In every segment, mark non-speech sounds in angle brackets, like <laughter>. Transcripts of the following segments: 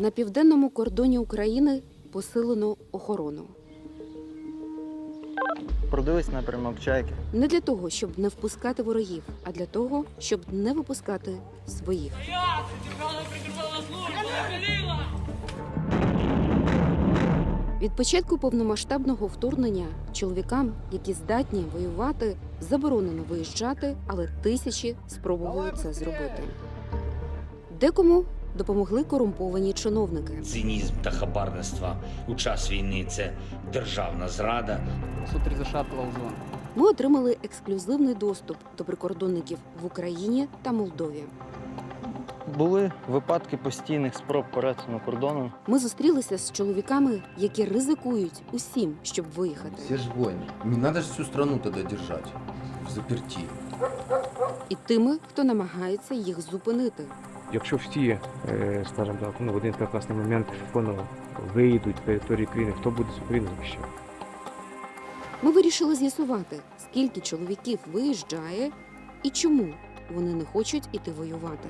На південному кордоні України посилено охорону. Продивись напрямок чайки. Не для того, щоб не впускати ворогів, а для того, щоб не випускати своїх. Від початку повномасштабного вторгнення чоловікам, які здатні воювати, заборонено виїжджати, але тисячі спробували це зробити. Декому допомогли корумповані чиновники. Цинізм та хабарництво у час війни це державна зрада. Сутри зашапила узлом. Ми отримали ексклюзивний доступ до прикордонників в Україні та Молдові. Були випадки постійних спроб перетину кордону. Ми зустрілися з чоловіками, які ризикують усім, щоб виїхати, Все ж воины. Не надо же всю страну тогда держать в заперти. і тими, хто намагається їх зупинити. Якщо всі, е, скажімо так, ну, в один прекрасний момент воно вийдуть з території країни, хто буде з України захищати? Ми вирішили з'ясувати, скільки чоловіків виїжджає і чому вони не хочуть іти воювати.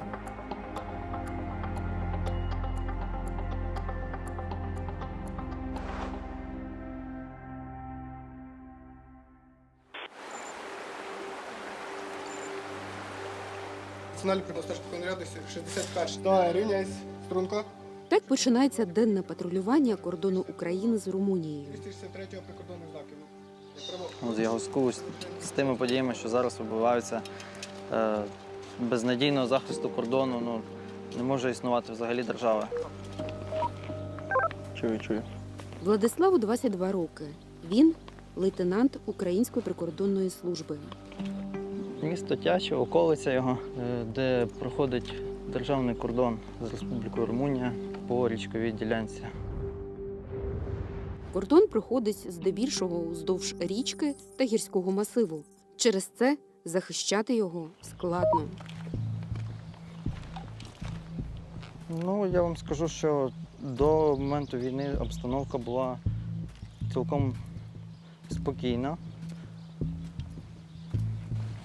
Національний прикордонний конряду 61. Давай, рівняйсь. Струнко. Так починається денне патрулювання кордону України з Румунією. 263 прикордонних знаків. У зв'язку з, з тими подіями, що зараз відбуваються, е, без надійного захисту кордону ну, не може існувати взагалі держава. Чую, чую. Владиславу 22 роки. Він лейтенант Української прикордонної служби. Місто Тяче, околиця його, е, де проходить державний кордон з Республікою Румунія по річковій ділянці. Кордон проходить здебільшого уздовж річки та гірського масиву. Через це захищати його складно. Ну, я вам скажу, що до моменту війни обстановка була цілком спокійна.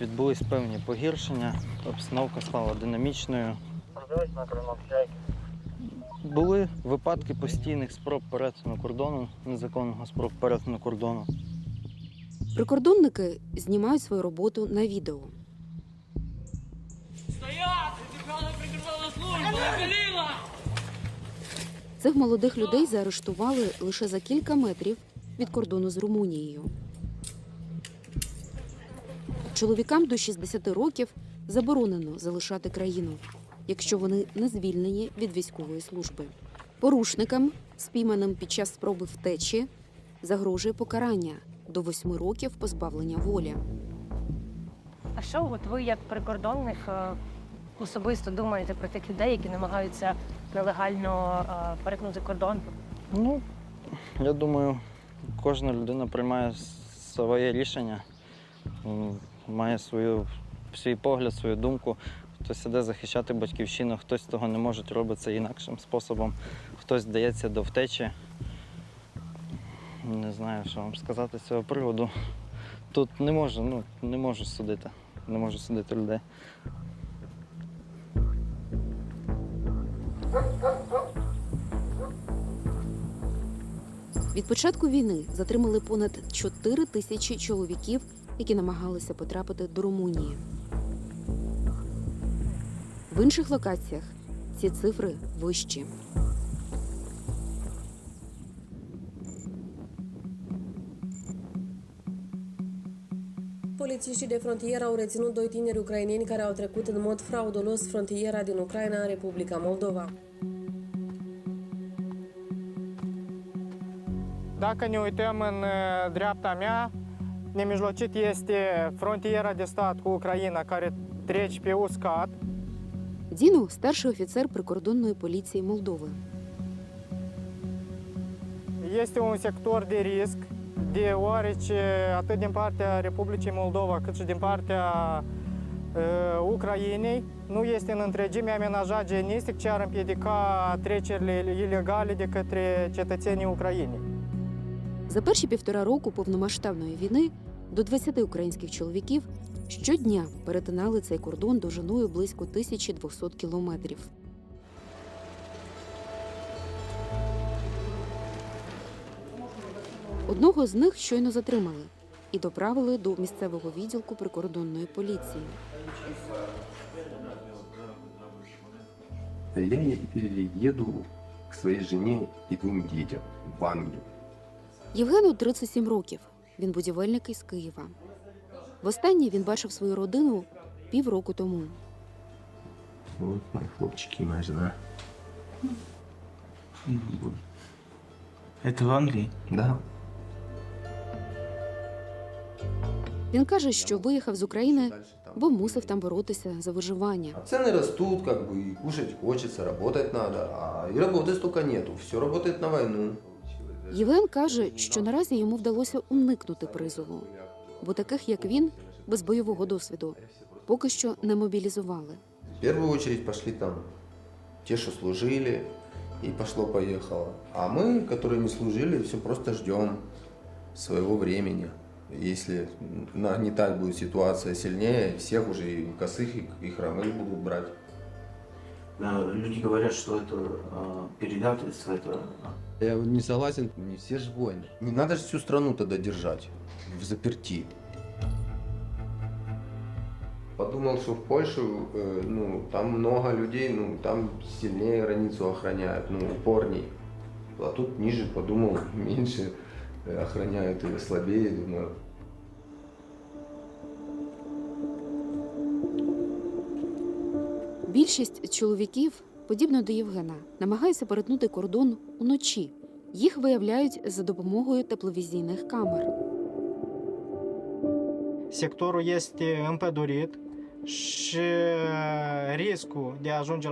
Відбулись певні погіршення, обстановка стала динамічною. Були випадки постійних спроб перетину кордону, незаконного спроб перетину кордону. Прикордонники знімають свою роботу на відео. Стояти! Державна прикривала служба! Цих молодих людей заарештували лише за кілька метрів від кордону з Румунією. Чоловікам до 60 років заборонено залишати країну, якщо вони не звільнені від військової служби. Порушникам, спійманим під час спроби втечі, загрожує покарання до 8 років позбавлення волі. А що от ви як прикордонник е, особисто думаєте про тих людей, які намагаються нелегально е, перетнути кордон? Ну, я думаю, кожна людина приймає своє рішення, має свою, свій погляд, свою думку. Хтось іде захищати батьківщину, хтось того не може, робить це інакшим способом, хтось вдається до втечі. Не знаю, що вам сказати з цього приводу. Тут не можу, ну, не можу судити. Не можу судити людей. Від початку війни затримали понад 4 тисячі чоловіків, які намагалися потрапити до Румунії. В інших локаціях ці цифри вищі. Polițiștii de frontieră au reținut doi tineri ucraineni care au trecut în mod fraudulos frontiera din Ucraina în Republica Moldova. Dacă ne uităm în uh, dreapta mea, nemijlocit este frontiera de stat cu Ucraina care trece pe uscat. Діну старший офіцер прикордонної поліції Молдови. Este un sector de risc, deoarece atât din partea Republicii Moldova cât și din partea uh, Ucrainei nu este în întregime amenajat genistic ce ar împiedica trecerile ilegale de către cetățenii Ucrainei. За перші півтора року повномасштабної війни до 20 українських чоловіків щодня перетинали цей кордон довжиною близько 1200 кілометрів. Одного з них щойно затримали і доправили до місцевого відділку прикордонної поліції. Я їду к своїй жені і двом дітям в Англію. Євгену 37 років. Він будівельник із Києва. Востаннє він бачив свою родину півроку тому. Вот мои хлопчики и моя жена. Это в Англии? Да. Він каже, що виїхав з України, Дальше там. бо мусив там боротися за виживання. А Цены растут, как бы, и кушать хочется, работать надо, а и работы столько нету. Все работает на войну. Євген каже, що наразі йому вдалося уникнути призову, бо таких як він, без бойового досвіду, поки що не мобілізували. В первую очередь пошли там те, что служили, и пошло-поехало. А мы, которые не служили, все просто ждем своего времени. Если нагнетать будет ситуация сильнее, всех уже и косых, и, и хромых будут брать. Люди говорят, что это предательство, это Я не согласен, не все же воины. Не надо же всю страну тогда держать в заперти. Подумал, что в Польшу, э, ну, там много людей, ну, там сильнее границу охраняют, ну, упорней. А тут ниже, подумал, <laughs> меньше э, охраняют и слабее, думаю. Більшість чоловіків, подібно до Євгена, намагаються перетнути кордон уночі. Їх виявляють за допомогою тепловізійних камер.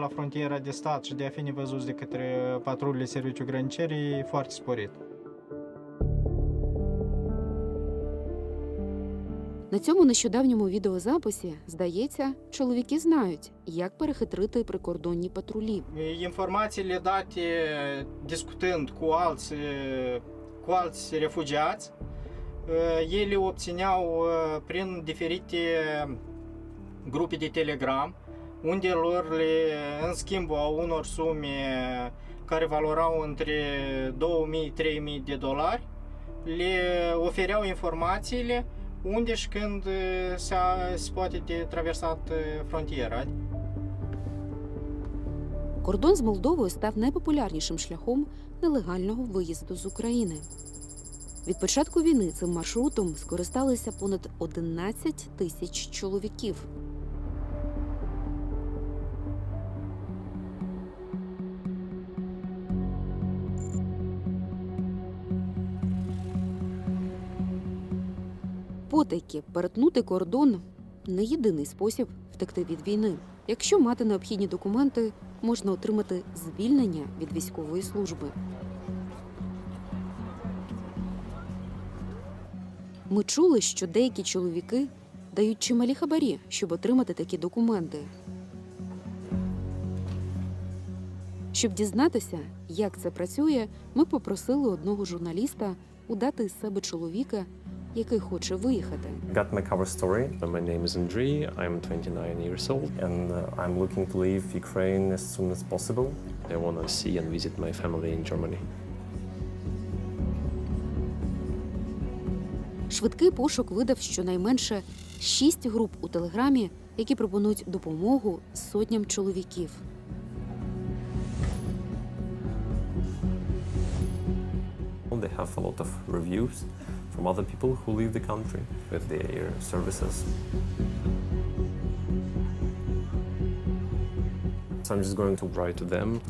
Uh, frontiera de stat și de a fi nevăzuți de către patrulele serviciu granicer e foarte sporit. На цьому нещодавньому відеозаписі, здається, чоловіки знають, як перехитрити прикордонні патрулі. Cu alți, cu alți refugiați, ei le obțineau prin diferite grupe de Telegram, unde lor le, în schimbul a unor sume care valorau între 2000-3000 de dolari, le ofereau informațiile unde și când se, se poate de traversat frontiera. Кордон з Молдовою став найпопулярнішим шляхом нелегального виїзду з України. Від початку війни цим маршрутом скористалися понад 11 тисяч чоловіків. Потайки перетнути кордон не єдиний спосіб втекти від війни. Якщо мати необхідні документи, можна отримати звільнення від військової служби. Ми чули, що деякі чоловіки дають чималі хабарі, щоб отримати такі документи. Щоб дізнатися, як це працює, ми попросили одного журналіста удати із себе чоловіка, який хоче виїхати. got my cover story. My name is Andriy. I'm 29 years old, and uh, I'm looking to leave Ukraine as soon as possible. I want to see and visit my family in Germany. Швидкий пошук видав щонайменше шість груп у телеграмі, які пропонують допомогу сотням чоловіків. They have a lot of reviews from other people who leave the country with their services. So I'm just going to write to them.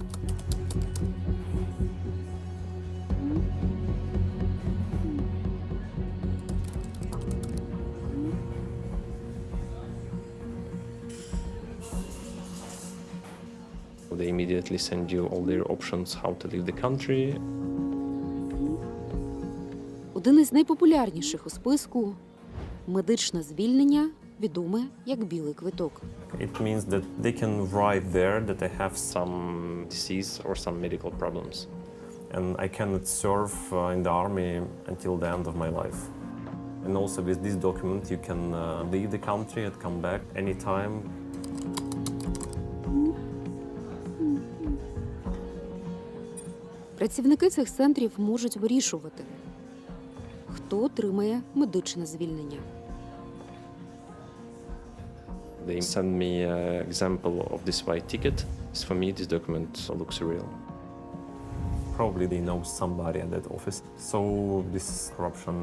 They immediately send you all their options how to leave the country Один із найпопулярніших у списку медичне звільнення, відоме як білий квиток. It means that they can write there that I have some disease or some medical problems. And I cannot serve uh, in the army until the end of my life. And also with this document, you can uh, leave the country and come back anytime. Працівники цих центрів можуть вирішувати, хто отримає медичне звільнення. They send me an example of this white ticket. For me, this document looks real. Probably they know somebody at that office. So this corruption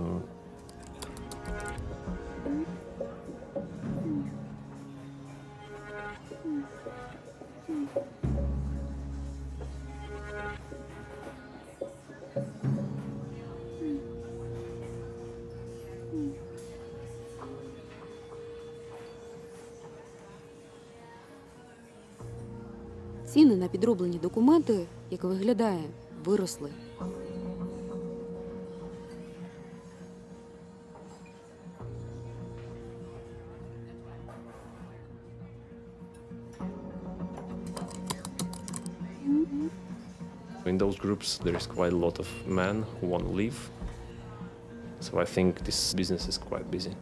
підроблені документи, як виглядає, виросли. In those groups, there is quite a lot of men who want to leave. So I think this business is quite busy.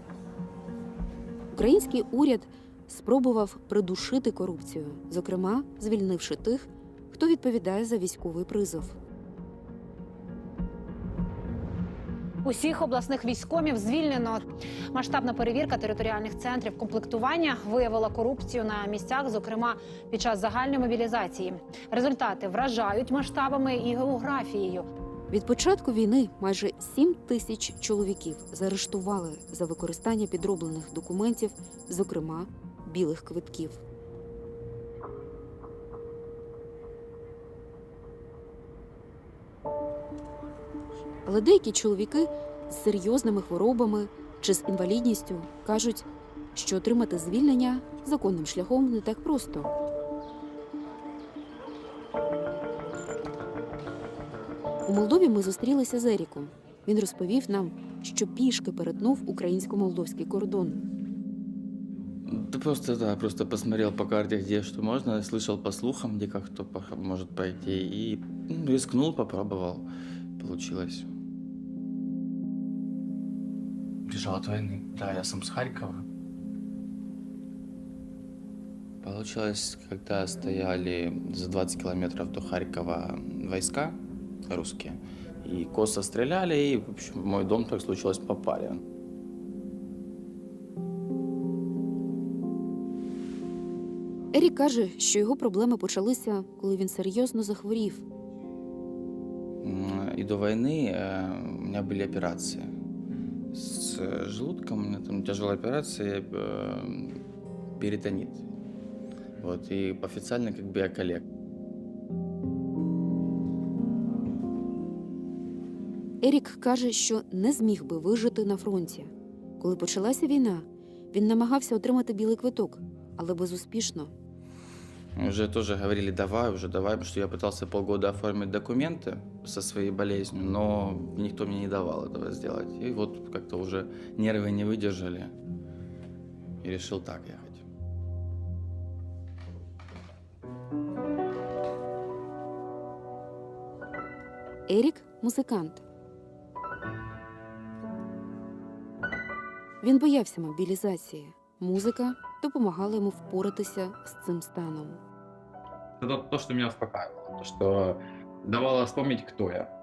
Український уряд спробував придушити корупцію, зокрема, звільнивши тих, хто відповідає за військовий призов. Усіх обласних військомів звільнено. Масштабна перевірка територіальних центрів комплектування виявила корупцію на місцях, зокрема під час загальної мобілізації. Результати вражають масштабами і географією. Від початку війни майже 7 тисяч чоловіків заарештували за використання підроблених документів, зокрема білих квитків. Але деякі чоловіки з серйозними хворобами чи з інвалідністю кажуть, що отримати звільнення законним шляхом не так просто. У Молдові ми зустрілися з Еріком. Він розповів нам, що пішки перетнув українсько-молдовський кордон. Да просто, да, просто посмотрел по карте, где что можно, слышал по слухам, где как кто может пройти, и ну, рискнул, попробовал. Получилось Бежал от войны. Да, я сам с Харькова. Получилось, когда стояли за 20 километров до Харькова войска русские, и косо стреляли, и в общем, в мой дом так случилось попали. Ерік каже, що його проблеми почалися, коли він серйозно захворів. М, И до войны э, у меня были операции с э, желудком, у меня там тяжелая операция, э, перитонит. Вот, и официально как бы я коллег. Ерік каже, що не зміг би вижити на фронті. Коли почалася війна, він намагався отримати білий квиток, але безуспішно. Уже тоже говорили, давай, уже давай, потому что я пытался полгода оформить документы со своей болезнью, но никто мне не давал этого сделать. И вот как-то уже нервы не выдержали, и решил так ехать. Ерік музикант. Він боявся мобілізації. Музика допомагала йому впоратися з цим станом. Это то, что меня успокаивало, то, что давало вспомнить, кто я.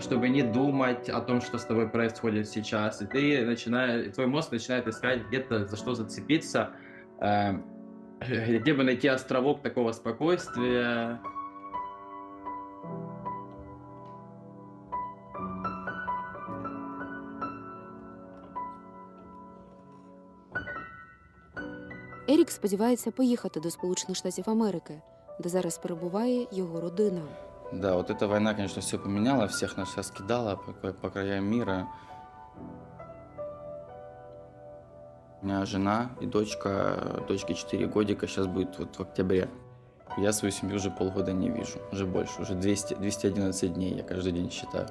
Чтобы не думать о том, что с тобой происходит сейчас, и ты начинаешь, твой мозг начинает искать где-то за что зацепиться, э, где бы найти островок такого спокойствия. Ерік сподівається поїхати до Сполучених Штатів Америки, де зараз перебуває його родина. Да, вот эта война, конечно, все поменяла, всех нас раскидала по, по краям мира. У меня жена и дочка, дочке 4 годика, сейчас будет вот в октябре. Я свою семью уже полгода не вижу, уже больше, уже 200, 211 дней я каждый день считаю.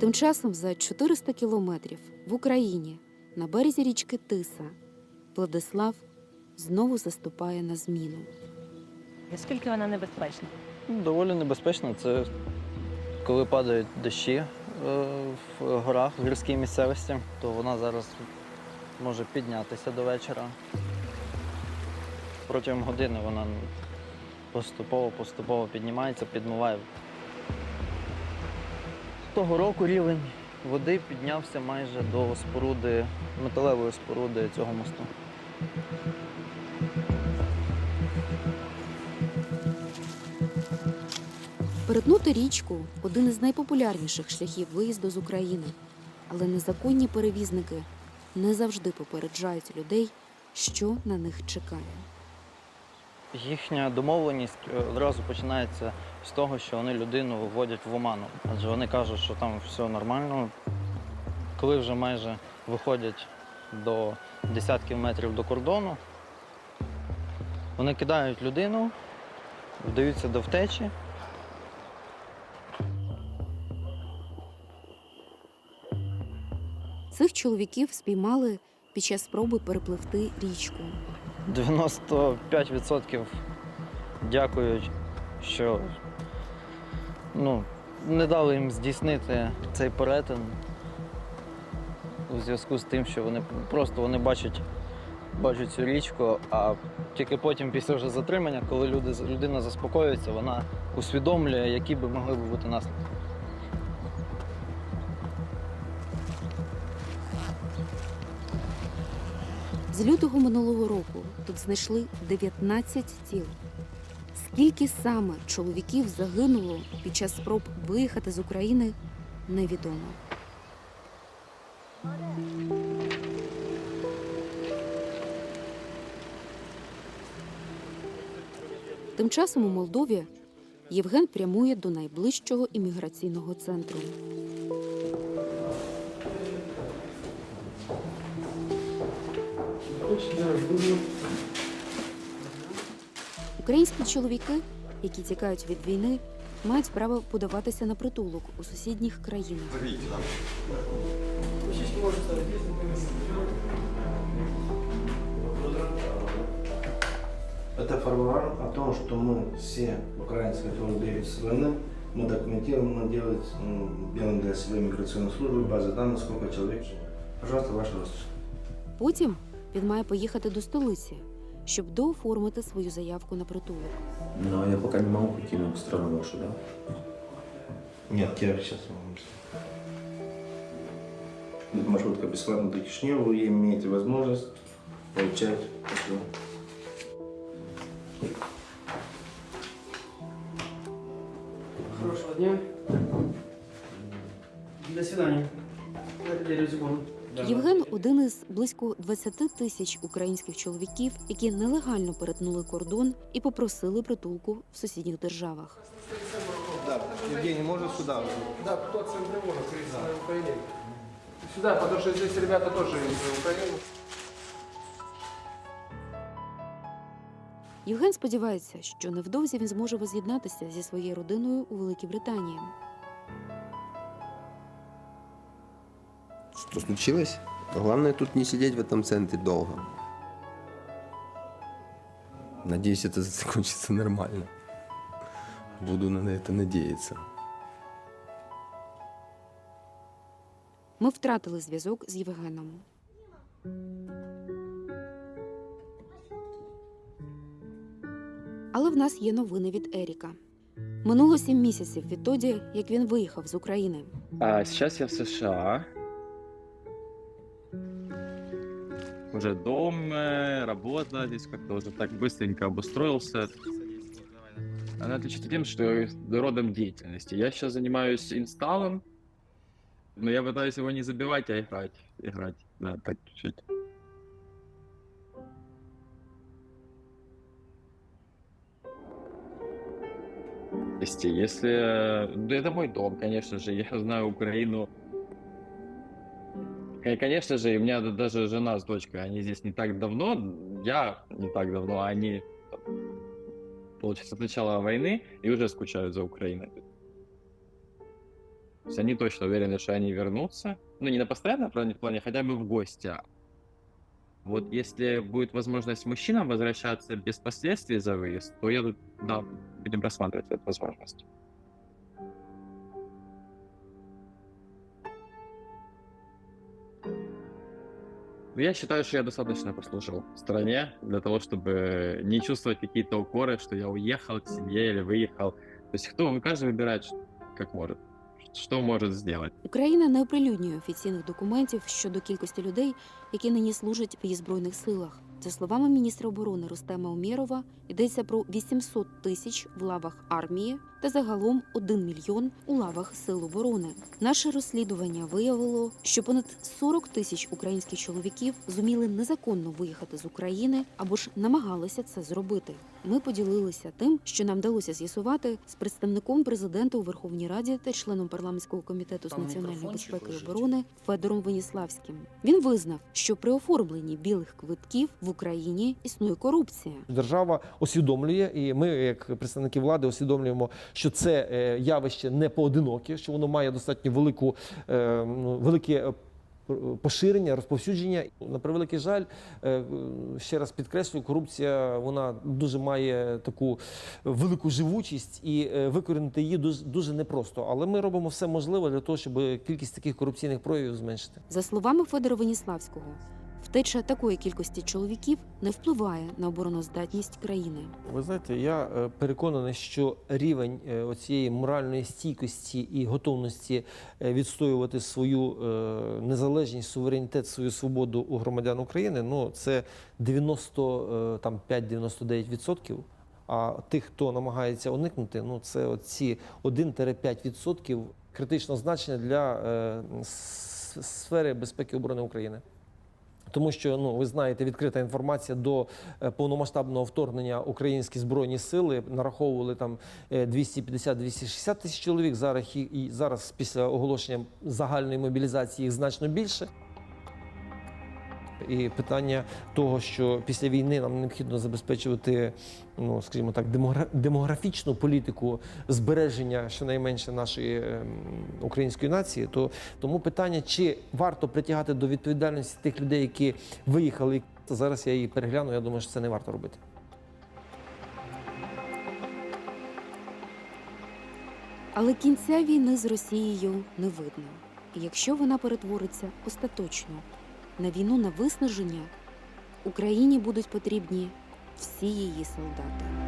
Тим часом за 400 кілометрів в Україні на березі річки Тиса Владислав знову заступає на зміну. Наскільки вона небезпечна? Доволі небезпечно. Це коли падають дощі е, в горах, в гірській місцевості, то вона зараз, небезпечна. Може піднятися до вечора. Протягом години вона поступово-поступово піднімається, підмиває. Того року рівень води піднявся майже до споруди, металевої споруди цього мосту. Перетнути річку один із найпопулярніших шляхів виїзду з України. Але незаконні перевізники не завжди попереджають людей, що на них чекає. Їхня домовленість е, одразу починається з того, що вони людину вводять в оману. Адже вони кажуть, що там все нормально. Коли вже майже виходять до десятків метрів до кордону, вони кидають людину, вдаються до втечі. Цих чоловіків спіймали під час спроби перепливти річку. 95% дякують, що ну, не дали їм здійснити цей перетин у зв'язку з тим, що вони просто вони бачать, бачать цю річку, а тільки потім, після вже затримання, коли люди, людина заспокоюється, вона усвідомлює, які би могли бути наслідки. З лютого минулого року тут знайшли 19 тіл. Скільки саме чоловіків загинуло під час спроб виїхати з України, невідомо. Тим часом у Молдові Євген прямує до найближчого імміграційного центру. Українські чоловіки, які тікають від війни, мають право подаватися на притулок у сусідніх країнах. Это формуляр о том, что мы все украинцы, которые бегают с войны, мы документируем, мы делаем м, делаем для своей миграционной службы базы данных, сколько человек. Пожалуйста, ваш рост. Потім він має поїхати до столиці, щоб дооформити свою заявку на притулок. Но я пока не могу покинуть страну вашу, да? Нет, я сейчас могу. Маршрутка бесплатно до Кишнева, вы имеете возможность получать всё. Хорошего дня. До свидания. Євген один із близько 20 тисяч українських чоловіків, які нелегально перетнули кордон і попросили притулку в сусідніх державах. Да, Евгений, может сюда уже? Да, кто центр может в Украине. Сюда, потому что здесь ребята тоже из Украины. Євген сподівається, що невдовзі він зможе воз'єднатися зі своєю родиною у Великій Британії. Что случилось? Главное тут не сидеть в этом центре долго. Надеюсь, это закончится <laughs> нормально. Буду на это надеяться. Ми втратили зв'язок з Євгеном. Але в нас є новини від Еріка. Минуло сім місяців відтоді, як він виїхав з України. А сейчас я в США. Уже дом, работа, здесь как-то уже так быстренько обустроился. Она отличается тем, что родом деятельности. Я сейчас занимаюсь инсталлом, но я пытаюсь его не забивать, а играть. Играть, да, так чуть-чуть. Если, э, это мой дом, конечно же, я знаю Украину. Кон- Конечно же, и у меня даже жена с дочкой, они здесь не так давно, я не так давно, а они, получается, с начала войны и уже скучают за Украиной. То есть они точно уверены, что они вернутся. Ну, не на постоянном плане, плане, хотя бы в гости. Вот если будет возможность мужчинам возвращаться без последствий за выезд, то я да, будем рассматривать эту возможность. я считаю, что я достаточно послужил стране для того, чтобы не чувствовать какие-то укоры, что я уехал к семье или выехал. То есть кто, каждый выбирает, ш- как может, что может сделать. Україна не оприлюднює офіційних документів щодо кількості людей, які нині служать в її збройних силах. За словами міністра оборони Рустема Умєрова, йдеться про 800 тисяч в лавах армії та загалом 1 мільйон у лавах сил оборони. Наше розслідування виявило, що понад 40 тисяч українських чоловіків зуміли незаконно виїхати з України або ж намагалися це зробити. Ми поділилися тим, що нам вдалося з'ясувати з представником президента у Верховній Раді та членом парламентського комітету з національної безпеки і оборони Федором Веніславським. Він визнав, що при оформленні білих квитків в Україні існує корупція. Держава усвідомлює, і ми, як представники влади, усвідомлюємо, що це е, явище не поодиноке, що воно має достатньо велику, е, ну, велике е, поширення, розповсюдження. На превеликий жаль, ще раз підкреслюю, корупція вона дуже має таку велику живучість і викорінити її дуже, дуже непросто. Але ми робимо все можливе для того, щоб кількість таких корупційних проявів зменшити. За словами Федора Веніславського, втеча такої кількості чоловіків не впливає на обороноздатність країни. Ви знаєте, я е, переконаний, що рівень е, оцієї моральної стійкості і готовності е, відстоювати свою незалежність, суверенітет, свою свободу у громадян України, ну це 95-99%. А тих, хто намагається уникнути, ну це оці 1-5% критичного значення для сфери безпеки оборони України. Тому що ну ви знаєте, відкрита інформація до е, повномасштабного вторгнення українські збройні сили нараховували там е, 250-260 тисяч чоловік. Зараз і зараз після оголошення загальної мобілізації їх значно більше. І питання того, що після війни нам необхідно забезпечувати, ну скажімо так, демогра- демографічну політику збереження щонайменше нашої ем, української нації, то тому питання, чи варто притягати до відповідальності тих людей, які виїхали, зараз я її перегляну. Я думаю, що це не варто робити. Але кінця війни з Росією не видно. Якщо вона перетвориться остаточно на війну на виснаження, Україні будуть потрібні всі її солдати.